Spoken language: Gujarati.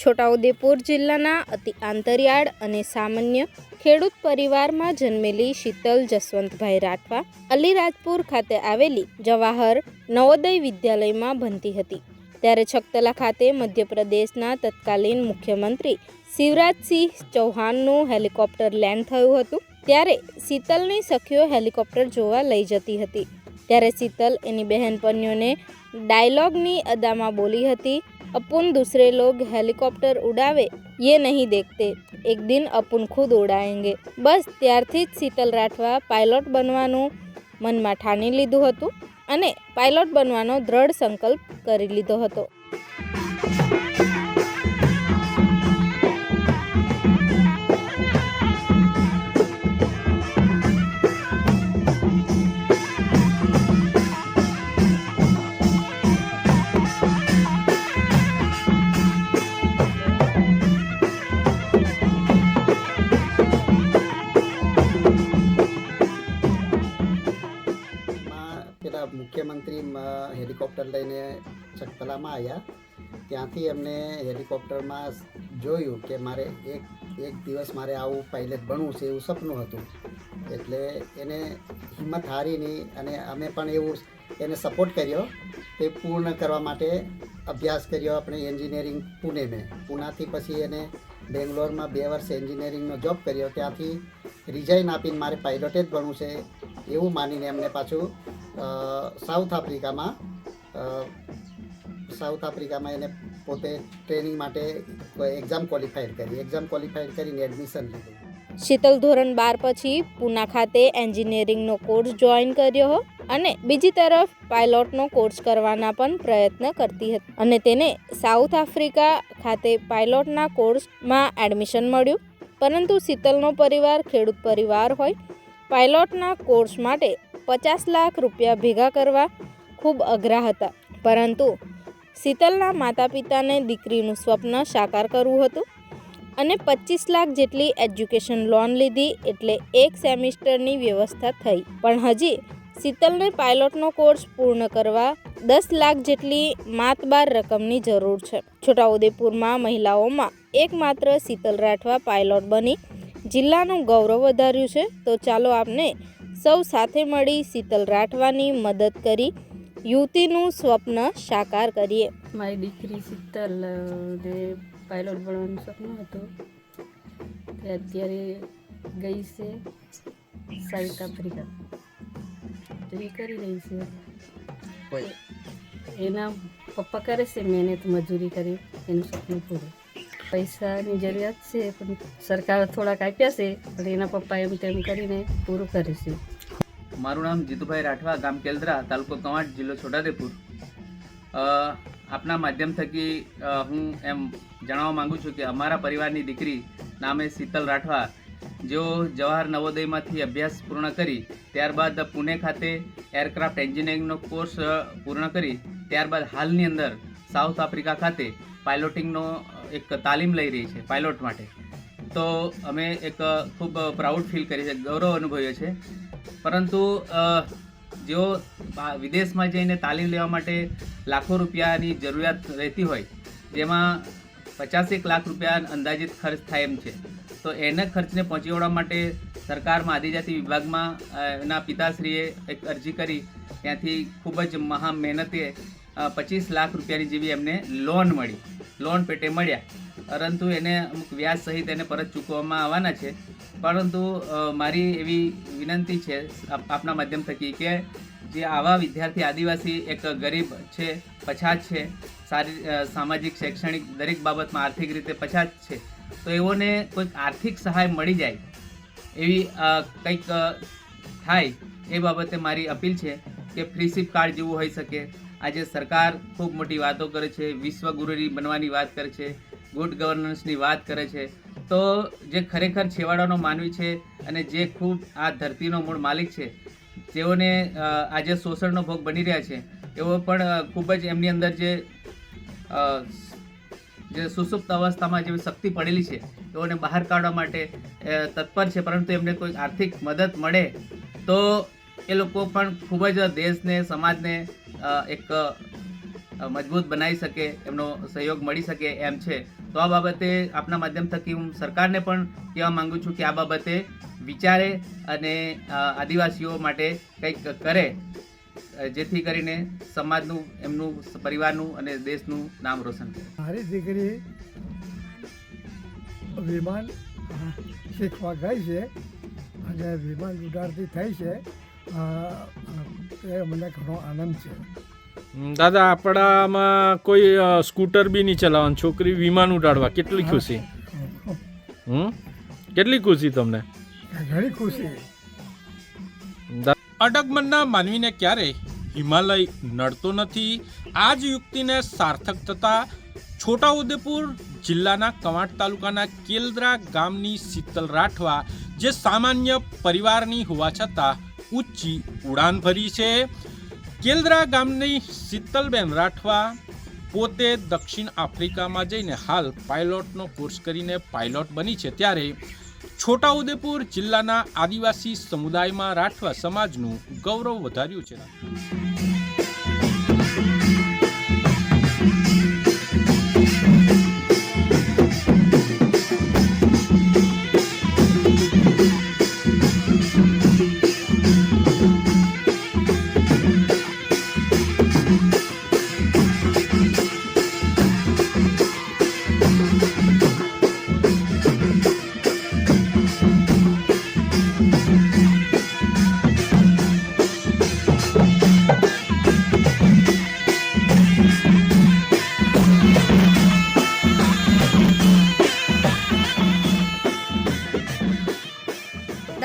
છોટાઉદેપુર જિલ્લાના અતિ આંતરિયાળ અને સામાન્ય ખેડૂત પરિવારમાં જન્મેલી શીતલ જસવંતભાઈ રાઠવા અલીરાજપુર ખાતે આવેલી જવાહર નવોદય વિદ્યાલયમાં ભણતી હતી. ત્યારે છકતલા ખાતે મધ્યપ્રદેશના તત્કાલીન મુખ્યમંત્રી શિવરાજસિંહ ચૌહાણનું હેલિકોપ્ટર લેન્ડ થયું હતું. ત્યારે શીતલની સખીઓ હેલિકોપ્ટર જોવા લઈ જતી હતી. ત્યારે શીતલ એની બહેનપણીઓને ડાયલોગની અદામાં બોલી હતી અપુન दूसरे लोग हेलीकॉप्टर उड़ावे ये नहीं देखते एक दिन અપુન ખુદ ઉડાએંગે બસ ત્યારથી જ શીતલ રાઠવા પાયલોટ બનવાનું મનમાં ઠાની લીધું હતું અને પાયલોટ બનવાનો દ્રઢ સંકલ્પ કરી લીધો હતો મુખ્યમંત્રી હેલિકોપ્ટર લઈને ચકતલામાં આવ્યા ત્યાંથી એમને હેલિકોપ્ટરમાં જોયું કે મારે એક એક દિવસ મારે આવું પાયલટ બનવું છે એવું સપનું હતું. એટલે એને હિંમત હારી નહીં અને અમે પણ એવું એને સપોર્ટ કર્યો. તે પૂર્ણ કરવા માટે અભ્યાસ કર્યો આપણે એન્જિનિયરિંગ પુણે મેં પુનાથી પછી એને બેંગ્લોરમાં બે વર્ષ એન્જિનિયરિંગનો જોબ કર્યો. ત્યાંથી રિઝાઇન આપીને મારે પાયલોટે જ ભણવું છે એવું માનીને એમને પાછું સાઉથ આફ્રિકામાં સાઉથ આફ્રિકામાં એને પોતે ટ્રેનિંગ માટે એક્ઝામ ક્વોલિફાઈડ કરી. એક્ઝામ ક્વોલિફાઈડ કરીને એડમિશન લીધું. શીતલ ધોરણ બાર પછી પૂના ખાતે એન્જિનિયરિંગનો કોર્સ જોઈન કર્યો અને બીજી તરફ પાયલોટનો કોર્સ કરવાના પણ પ્રયત્ન કરતી હતી. અને તેને સાઉથ આફ્રિકા ખાતે પાયલોટના કોર્સમાં એડમિશન મળ્યું. પરંતુ શીતલનો પરિવાર, ખેડૂત પરિવાર હોય પાયલોટના કોર્સ માટે પચાસ લાખ રૂપિયા ભેગા કરવા ખૂબ અઘરા હતા. પરંતુ શીતલના માતા પિતાને દીકરીનું સ્વપ્ન સાકાર કરવું હતું અને પચીસ લાખ જેટલી એજ્યુકેશન લોન લીધી એટલે એક સેમિસ્ટરની વ્યવસ્થા થઈ. પણ હજી શીતલને પાયલોટનો કોર્સ પૂર્ણ કરવા દસ લાખ જેટલી માતબાર રકમની જરૂર છે. છોટાઉદેપુરમાં મહિલાઓમાં એકમાત્ર શીતલ રાઠવા પાયલોટ બની. જિલ્લાનું ગૌરવ વધાર્યું છે. તો ચાલો આપને સૌ સાથે મળી શીતલ રાઠવાની મદદ કરી યુવતીનું સ્વપ્ન સાકાર કરીએ. મારી દીકરી શીતલ જે ને પાયલોટ બનવાનું સપનું હતું તે અત્યારે ગઈ છે સાઉથ આફ્રિકા. તો એ કરી રહી છે. એના પપ્પા કરે છે મહેનત મજૂરી કરી એનું સપનું પૂરું. પૈસાની જરૂરિયાત છે, પણ સરકાર થોડાક આપ્યા છે, પણ એના પપ્પા એમ તેમ કરીને પૂરું કરે મારું નામ જીતુભાઈ રાઠવા, ગામ કેલ્દ્રા, તાલુકો કવાંટ, જિલ્લો છોટાદેપુર આપના માધ્યમ થકી હું એમ જણાવવા માંગુ છું કે અમારા પરિવારની દીકરી નામે શીતલ રાઠવા, જેઓ જવાહર નવોદયમાંથી અભ્યાસ પૂર્ણ કરી, ત્યારબાદ પુણે ખાતે એરક્રાફ્ટ એન્જિનિયરિંગનો કોર્સ પૂર્ણ કરી, ત્યારબાદ હાલની અંદર સાઉથ આફ્રિકા ખાતે પાયલોટિંગનો એક તાલીમ લઈ રહી છે પાયલોટ માટે. તો અમે એક ખૂબ પ્રાઉડ ફીલ કરીએ છીએ ગૌરવ અનુભવીએ છે પરંતુ જેઓ વિદેશમાં જઈને તાલીમ લેવા માટે લાખો રૂપિયાની જરૂરિયાત રહેતી હોય, જેમાં પચાસેક લાખ રૂપિયા અંદાજિત ખર્ચ થાય એમ છે. તો એને ખર્ચને પહોંચી વળવા માટે સરકારમાં આદિજાતિ વિભાગમાં એના પિતાશ્રીએ એક અરજી કરી. ત્યાંથી ખૂબ જ મહા મહેનતે પચીસ લાખ રૂપિયાની જેવી એમને લોન મળી. લોન પેટે મળ્યા. પરંતુ એને અમુક વ્યાજ સહિત એને પરત ચૂકવવામાં આવવાના છે. પરંતુ મારી એવી વિનંતી છે આપના માધ્યમ થકી કે જે આવા વિદ્યાર્થી આદિવાસી એક ગરીબ છે, પછાત છે, સારી સામાજિક, શૈક્ષણિક દરેક બાબતમાં આર્થિક રીતે પછાત છે, તો એઓને કોઈક આર્થિક સહાય મળી જાય એવી કંઈક થાય એ બાબતે મારી અપીલ છે કે ફ્રી કાર્ડ જેવું હોઈ શકે આજે સરકાર ખૂબ મોટી વાતો કરે છે વિશ્વગુરુની બનવાની વાત કરે છે ગુડ ગવર્નન્સની વાત કરે છે. તો જે ખરેખર છેવાડાનો માનવી છે અને જે ખૂબ આ ધરતીનો મૂળ માલિક છે, જેઓને આજે શોષણનો ભોગ બની રહ્યા છે એવો પણ ખૂબ જ એમની અંદર જે જે સુસુપ્ત અવસ્થામાં જે શક્તિ પડેલી છે તેઓને બહાર કાઢવા માટે તત્પર છે, પરંતુ એમને કોઈ આર્થિક મદદ મળે તો એ લોકો પણ ખૂબ જ દેશને, સમાજને એક મજબૂત બનાવી શકે, એમનો સહયોગ મળી શકે એમ છે. તો આ બાબતે આપના માધ્યમ થકી હું સરકારને પણ કહેવા માંગુ છું કે આ બાબતે વિચારે અને આદિવાસીઓ માટે કંઈક કરે જેથી કરીને સમાજનું, એમનું પરિવારનું અને દેશનું નામ રોશન કરે મારી દીકરી વિમાન શીખવા ગઈ છે અને વિમાન ઉડાડતી થઈ છે. એ મને ઘણો આનંદ છે. દાદા આપણામાં કોઈ સ્કૂટર બી નહીં ચલાવવાનું છોકરી વિમાન ઉડાડવા કેટલી ખુશી? હમ? કેટલી ખુશી તમને? ઘણી ખુશી. અડગમનના માનવીને ક્યારેય હિમાલય નડતો નથી? આ જ યુક્તિને સાર્થક થતા છોટાઉદેપુર જિલ્લાના કવાંટ તાલુકાના કેલદરા ગામની શીતલ રાઠવા જે સામાન્ય પરિવારની હોવા છતાં ઊંચી ઉડાન ભરી છે. કેલદરા ગામની શીતલબેન રાઠવા પોતે દક્ષિણ આફ્રિકામાં જઈને હાલ પાયલોટનો કોર્સ કરીને પાયલોટ બની છે. ત્યારે છોટાઉદેપુર જિલ્લાના આદિવાસી સમુદાયમાં રાઠવા સમાજનું ગૌરવ વધાર્યું છે.